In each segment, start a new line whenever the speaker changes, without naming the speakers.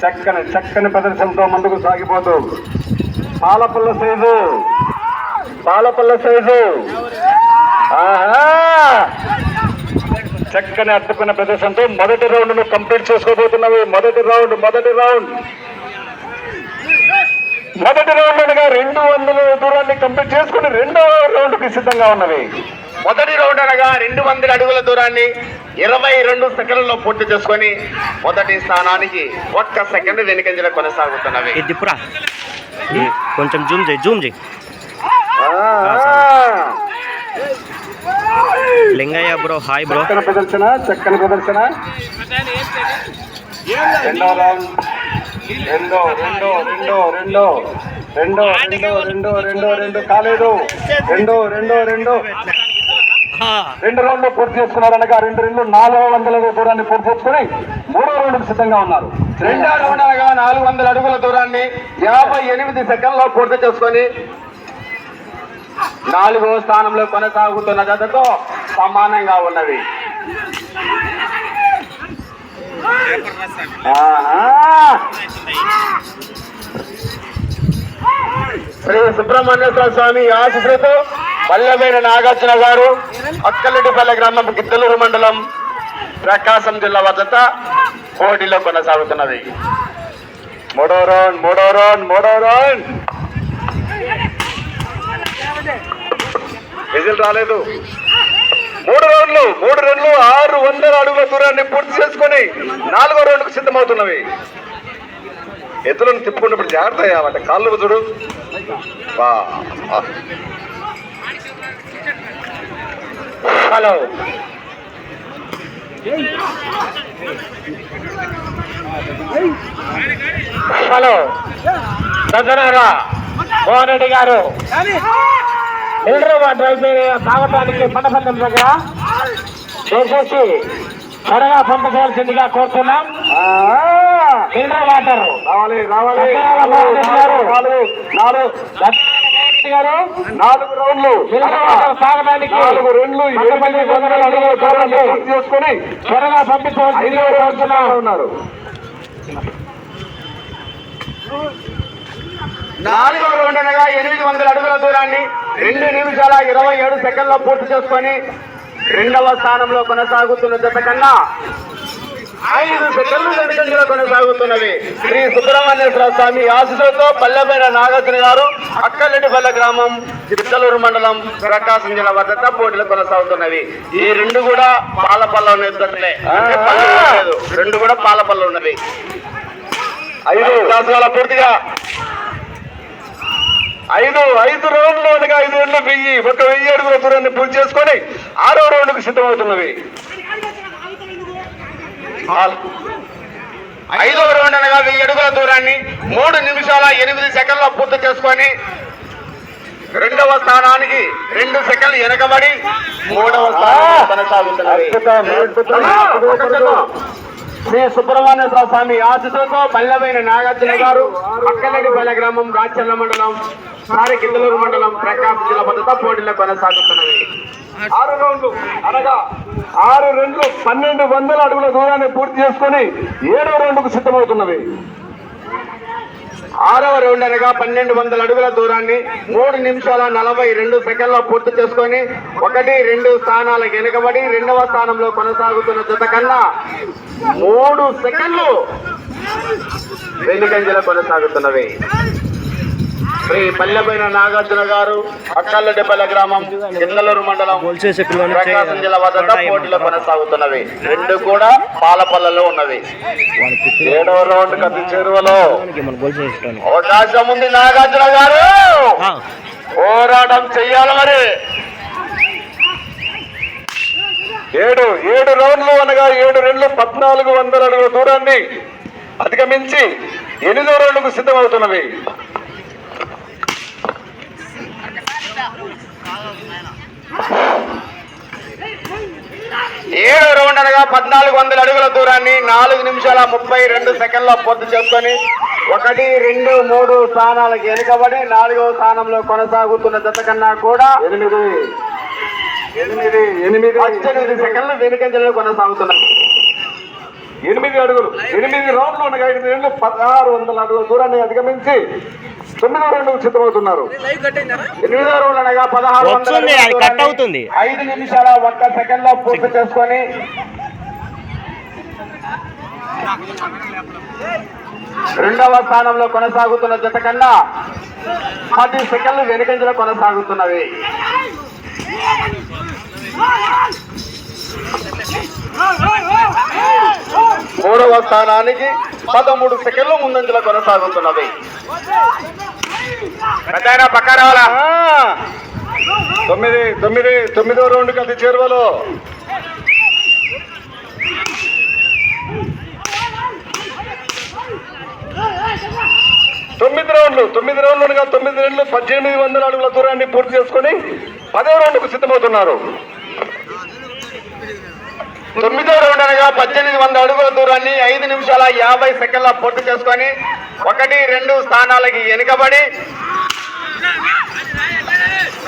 చక్కని చక్కని ప్రదర్శనతో ముందుకు సాగిపోతూ పాలపల్ల సైజు పాలపల్ల సైజు. చక్కని అడ్డుకున్న ప్రదర్శనతో మొదటి రౌండ్ను కంప్లీట్ చేసుకోబోతున్నవి. మొదటి రౌండ్ మొదటి రౌండ్. మొదటి రౌండ్ అనగా రెండు వందల దూరాన్ని కంప్లీట్ చేసుకుని రెండవ రౌండ్కి సిద్ధంగా ఉన్నవి.
మొదటి రౌండ్ అనగా రెండు వందల అడుగుల దూరాన్ని ఇరవై రెండు సెకండ్లలో పూర్తి చేసుకొని మొదటి స్థానానికి ఒక్క సెకండ్ వెనుకంజల కొనసాగుతున్నవి.
ఇది దిప్పురా? ఇది కొంచెం జూమ్ చేయి జూమ్ చేయి. Lingaiah bro hi bro.
చక్కని ప్రదర్శన చక్కని ప్రదర్శన. రెండో రౌండ్. రెండో రెండో రెండో రెండో. రెండో రెండో రెండో రెండో రెండు. కాలేదు. రెండో రెండో రెండు. రెండు రౌండ్లు పూర్తి చేసుకున్నారనగా రెండు రెండు నాలుగు వందల దూరాన్ని పూర్తి చేసుకుని మూడో రౌండ్కు సిద్ధంగా ఉన్నారు.
రెండో రౌండ్ అనగా నాలుగు వందల అడుగుల దూరాన్ని యాభై ఎనిమిది సెకండ్లో పూర్తి చేసుకొని నాలుగో స్థానంలో కొనసాగుతున్న జతతో సమానంగా ఉన్నవి శ్రీ సుబ్రహ్మణ్యేశ్వర స్వామి ఆశీస్సులతో పల్లెమైన నాగార్జున గారు అక్కలెడ్డిపల్లె గ్రామం గిద్దలూరు మండలం ప్రకాశం జిల్లా వద్ద పోటీలో కొనసాగుతున్నది.
మూడో రౌండ్ మూడో రౌండ్ మూడో రౌండ్. విజిల్ రాలేదు. మూడు రౌండ్లు మూడు రౌండ్లు ఆరు వందల అడుగుల దూరాన్ని పూర్తి చేసుకొని నాలుగో రౌండ్కు సిద్ధమవుతున్నవి. ఎద్దులను తిప్పుకున్నప్పుడు జాగ్రత్త అయ్యావంటే కాళ్ళు చూడు. బా
హలో. హలో. సజ్జనారా మోహన్ రెడ్డి గారు డ్రైవ్ మీద తాగటానికి పండపల్లం దగ్గర దయచేసి త్వరగా పంపవలసిందిగా కోరుతున్నాం! నిల్డ్ర వాటర్
రావాలి రావాలి. నాలుగు
రెడ్డి గారు
నాలుగు రౌండ్లు
తాగడానికి
నాలుగు రౌండ్లు ఎనిమిది వందల అడుగుల దూరాన్ని పూర్తి చేసుకొని
త్వరగా
రౌండ్ ఉన్నారు.
నాలుగో రౌండ్ అనగా ఎనిమిది వందల అడుగుల దూరాన్ని రెండు నిమిషాల ఇరవై ఏడు సెకండ్లో పూర్తి చేసుకొని రెండవ స్థానంలో కొనసాగుతున్న జత కన్నా ఐదు సెకండ్లు వెనుకంజలో కొనసాగుతున్నవి. శ్రీ సుబ్రహ్మణ్యేశ్వర స్వామి ఆశీస్సులతో పల్లెపైన నాగార్జున గారు అక్కలెడ్డిపల్లె గ్రామం చిత్తలూరు మండలం ప్రకాశం జిల్లా వద్ద పోటీలు కొనసాగుతున్నవి. ఈ రెండు కూడా పాలపల్ల ఉన్నట్లే పళ్ళు. రెండు కూడా పాలపల్ల ఉన్నవి.
ఐదు.
క్లాసుల పూర్తిగా.
ఐదు ఐదు రౌండ్లు అనగా ఐదు రౌండ్లు వెయ్యి ఒక వెయ్యి అడుగుల దూరాన్ని పూర్తి చేసుకొని ఆరో రౌండ్కు సిద్ధమవుతున్నవి.
ఐదవ రౌండ్ అనగా వెయ్యి అడుగుల దూరాన్ని మూడు నిమిషాల ఎనిమిది సెకండ్ల పూర్తి చేసుకొని రెండవ స్థానానికి రెండు సెకండ్లు వెనకబడి మూడవ. శ్రీ సుబ్రహ్మణ్యేశ్వర స్వామి ఆశీస్సులతో పల్లెమైన నాగార్జున గారు అక్కలడిపల్లె గ్రామం రాచర్ల మండలం సారి కిందలూరు మండలం ప్రకాశం జిల్లా భద్రత పోటీలో కొనసాగుతున్నవి
ఆరు రౌండ్లు. అనగా ఆరు రెండు పన్నెండు వందల అడుగుల దూరాన్ని పూర్తి చేసుకొని ఏడో రౌండ్కు సిద్ధమవుతున్నవి.
ఆరవ రౌండ్ అనగా పన్నెండు వందల అడుగుల దూరాన్ని మూడు నిమిషాల నలభై రెండు సెకండ్లో పూర్తి చేసుకొని ఒకటి రెండు స్థానాల వెనుకబడి రెండవ స్థానంలో కొనసాగుతున్న జత కన్నా మూడు సెకండ్లు వెనుకంజలో కొనసాగుతున్నవి. శ్రీ పల్లెపైన నాగార్జున గారు అక్కల్లడెపల్లె గ్రామం కిందలూరు మండలం ప్రకాశం జిల్లా వద్ద పోటీలో కొనసాగుతున్నవి. రెండు కూడా పాలపల్లలో ఉన్నవి.
ఏడో రౌండ్ కత్తి చేరువలో.
అవకాశం ఉంది నాగార్జున గారు. పోరాటం చెయ్యాలి మరి.
ఏడు ఏడు రౌండ్లు అనగా ఏడు రెండు పద్నాలుగు వందల అడుగుల దూరాన్ని అధిగమించి ఎనిమిదో రౌండ్కు సిద్ధమవుతున్నవి.
ఏడో రౌండ్ అనగా పద్నాలుగు వందల అడుగుల దూరాన్ని నాలుగు నిమిషాల ముప్పై రెండు సెకండ్ల పూర్తి చేసుకొని ఒకటి రెండు మూడు స్థానాలకు వెనుకబడి నాలుగవ స్థానంలో కొనసాగుతున్న జత కన్నా కూడా
ఎనిమిది. ఎనిమిది ఎనిమిది.
పద్దెనిమిది సెకండ్లు వెనుకంజలో కొనసాగుతున్నాయి.
ఎనిమిది అడుగులు ఎనిమిది రౌండ్లు ఉండగా ఐదు రెండు పదహారు వందల అడుగుల దూరాన్ని అధిగమించి తొమ్మిదో రెండు సిద్ధమవుతున్నారు
ఎనిమిదో రౌండ్ అనగా పదహారు
అవుతుంది.
ఐదు నిమిషాల ఒక్క సెకండ్లో పూర్తి చేసుకొని రెండవ స్థానంలో కొనసాగుతున్న జత కన్నా పది సెకండ్లు వెనుకంజలో కొనసాగుతున్నవి. మూడవ స్థానానికి పదమూడు సెకండ్లు ముందంజలో కొనసాగుతున్నది. పెద్దాయన పక్క రావాలా?
తొమ్మిది తొమ్మిది తొమ్మిదో రౌండ్ కది చేరువలో. తొమ్మిది రౌండ్లు తొమ్మిది రౌండ్లు తొమ్మిది రెండు పద్దెనిమిది వందల అడుగుల దూరాన్ని పూర్తి చేసుకొని పదో రౌండ్కు సిద్ధమవుతున్నారు.
తొమ్మిదో రౌండ్ అనగా పద్దెనిమిది వందల అడుగుల దూరాన్ని ఐదు నిమిషాల యాభై సెకండ్ల పూర్తి చేసుకొని ఒకటి రెండు స్థానాలకి వెనుకబడి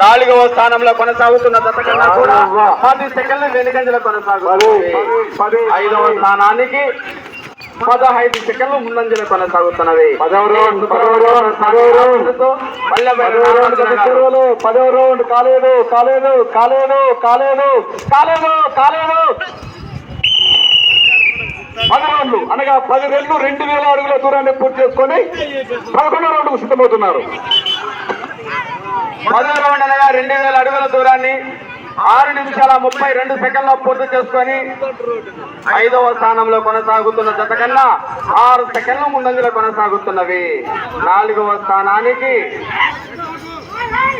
నాలుగవ స్థానంలో కొనసాగుతున్న జత కన్నా కూడా పది సెకండ్లు వెనుకంజలో కొనసాగుతుంది. ఐదవ స్థానానికి పదహైదు సెకండ్లు ముందంజలో కొనసాగుతున్నవి.
పదవ రౌండ్ పదవ రౌండ్ పదవ రౌండ్. పదవ రౌండ్ పదవ కాలేదు కాలేదు కాలేదు కాలేదు కాలేదు కాలేదు. పది రౌండ్లు అనగా పది రెండు రెండు వేల అడుగుల దూరాన్ని పూర్తి చేసుకొని పదకొండో రౌండ్కు సిద్ధమవుతున్నారు.
పదో రౌండ్ అనగా రెండు వేల అడుగుల దూరాన్ని ఆరు నిమిషాల ముప్పై రెండు సెకండ్ల పూర్తి చేసుకొని ఐదవ స్థానంలో కొనసాగుతున్న జత కన్నా ఆరు సెకండ్ల ముందంజలో కొనసాగుతున్నవి. నాలుగవ స్థానానికి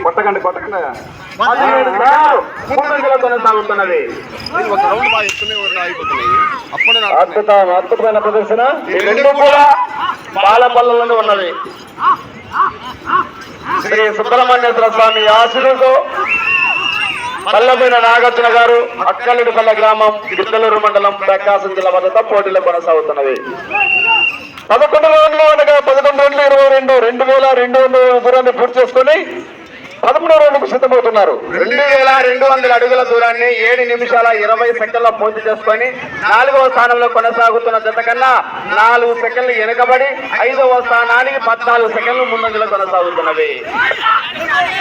కొట్టకండి కొట్టకండి
ముందంజలో కొనసాగుతున్నవి.
అద్భుతం అద్భుతమైన ప్రదర్శన.
రెండు కూడా బాలపల్లలోనే ఉన్నవి. శ్రీ సుబ్రహ్మణ్యేశ్వర స్వామి ఆశీర్వతో పల్లమైన నాగార్జున గారు అక్కలిడిపల్ల గ్రామం గిద్దలూరు మండలం ప్రకాశం జిల్లా వద్ద పోటీలో కొనసాగుతున్నవి.
పదకొండు రోజులు అనగా పదకొండు రోజులు ఇరవై రెండు రెండు వేల రెండు వందల దూరాన్ని పూర్తి చేసుకుని పదమూడవ రౌండ్కు సిద్ధమవుతున్నారు.
రెండు వేల రెండు వందల అడుగుల దూరాన్ని ఏడు నిమిషాల ఇరవై సెకండ్ల పూర్తి చేసుకొని నాలుగవ స్థానంలో కొనసాగుతున్న జత కన్నా నాలుగు సెకండ్లు వెనుకబడి ఐదవ స్థానానికి పద్నాలుగు సెకండ్లు ముందంజలో కొనసాగుతున్నవి.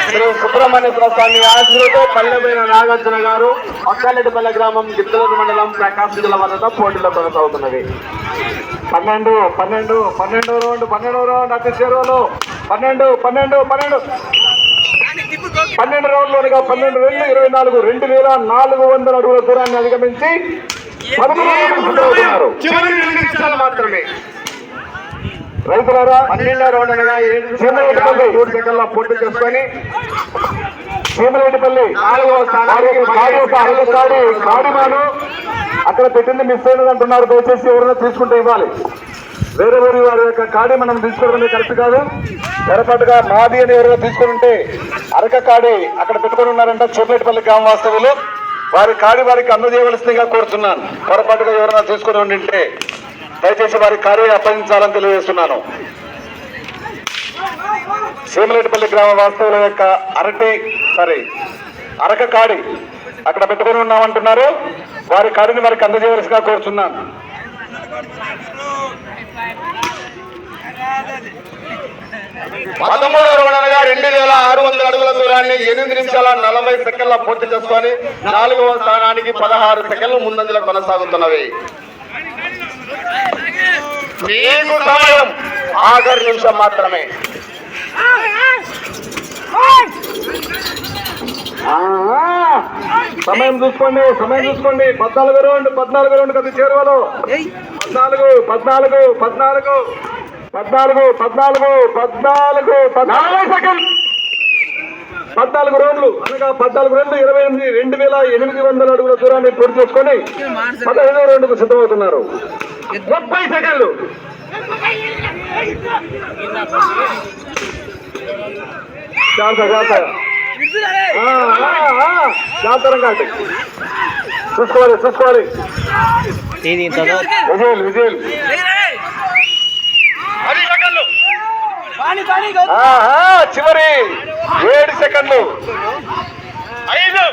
శ్రీ సుబ్రహ్మణ్యేశ్వర స్వామి ఆశీర్వతో పల్లెమైన నాగార్జున గారు అక్కలెడ్డిపల్లె గ్రామం గిద్దలూరు మండలం ప్రకాశం జిల్లా వద్ద పోటీలో కొనసాగుతున్నవి.
పన్నెండు పన్నెండు పన్నెండు రౌండ్ పన్నెండవ రౌండ్ అతి చేరువలో పన్నెండు పన్నెండు పన్నెండు. పన్నెండు రౌండ్లు అనగా పన్నెండు రెండు ఇరవై నాలుగు రెండు వేల నాలుగు వందల అడుగుల దూరాన్ని అధిగమించి
మాత్రమే.
రైతులారా
పన్నెండో రౌండ్ అనగా ఏడు నిమిషాల మూడు సెకండ్ల పూర్తి చేసుకొని
సీమరెడ్డిపల్లి
నాలుగవ స్థానానికి
కాడిమాను అక్కడ పెట్టింది మిస్ అయినది అంటున్నారు. దయచేసి ఎవరైనా తీసుకుంటే ఇవ్వాలి. వేరే వేరే వారి యొక్క కాడి మనం తీసుకోవడం కరెక్ట్ కాదు. పొరపాటుగా మాది అని ఎవరైనా తీసుకుని ఉంటే అరక కాడి అక్కడ పెట్టుకొని ఉన్నారంట చోపేటిపల్లి గ్రామ వాస్తవులు వారి కాడి వారికి అందజేయవలసిందిగా కోరుతున్నాను. పొరపాటుగా ఎవరైనా తీసుకుని ఉండింటే దయచేసి వారి కాడి అప్పగించాలని తెలియజేస్తున్నాను. సీమలేటిపల్లి గ్రామ వాస్తవుల యొక్క అరటి సారీ అరక కాడి అక్కడ పెట్టుకొని ఉన్నామంటున్నారు. వారి కాడిని వారికి అందజేయవలసిగా కోరుచున్నాను
పదమూడవ రోడ్ అనగా రెండు వేల ఆరు వందల అడుగుల దూరాన్ని ఎనిమిది నిమిషాల నలభై సెకండ్ల పూర్తి చేసుకొని నాలుగవ స్థానానికి పదహారు సెకండ్లు ముందంజలో కొనసాగుతున్నవి. మీకు సమయం ఆఖరి నిమిషం మాత్రమే.
సమయం చూసుకోండి సమయం చూసుకోండి. పద్నాలుగు రెండు పద్నాలుగు రెండు కదా చేరువలో. పద్నాలుగు పద్నాలుగు పద్నాలుగు. పద్నాలుగు పద్నాలుగు పద్నాలుగు నలభై సెకండ్. పద్నాలుగు రౌండ్లు అనగా పద్నాలుగు రెండు ఇరవై ఎనిమిది రెండు వేల ఎనిమిది వందల అడుగుల దూరాన్ని పూర్తి చేసుకొని పదహైదో రౌండ్కు సిద్ధమవుతున్నారు. ముప్పై సెకండ్లు. శాంత శాంత చూసుకోవాలి చూసుకోవాలి. విజయల్ విజయల్
పది సెకండ్లు
ఆ, ఆ, చివరి ఏడు సెకండ్లు.
ఐదు.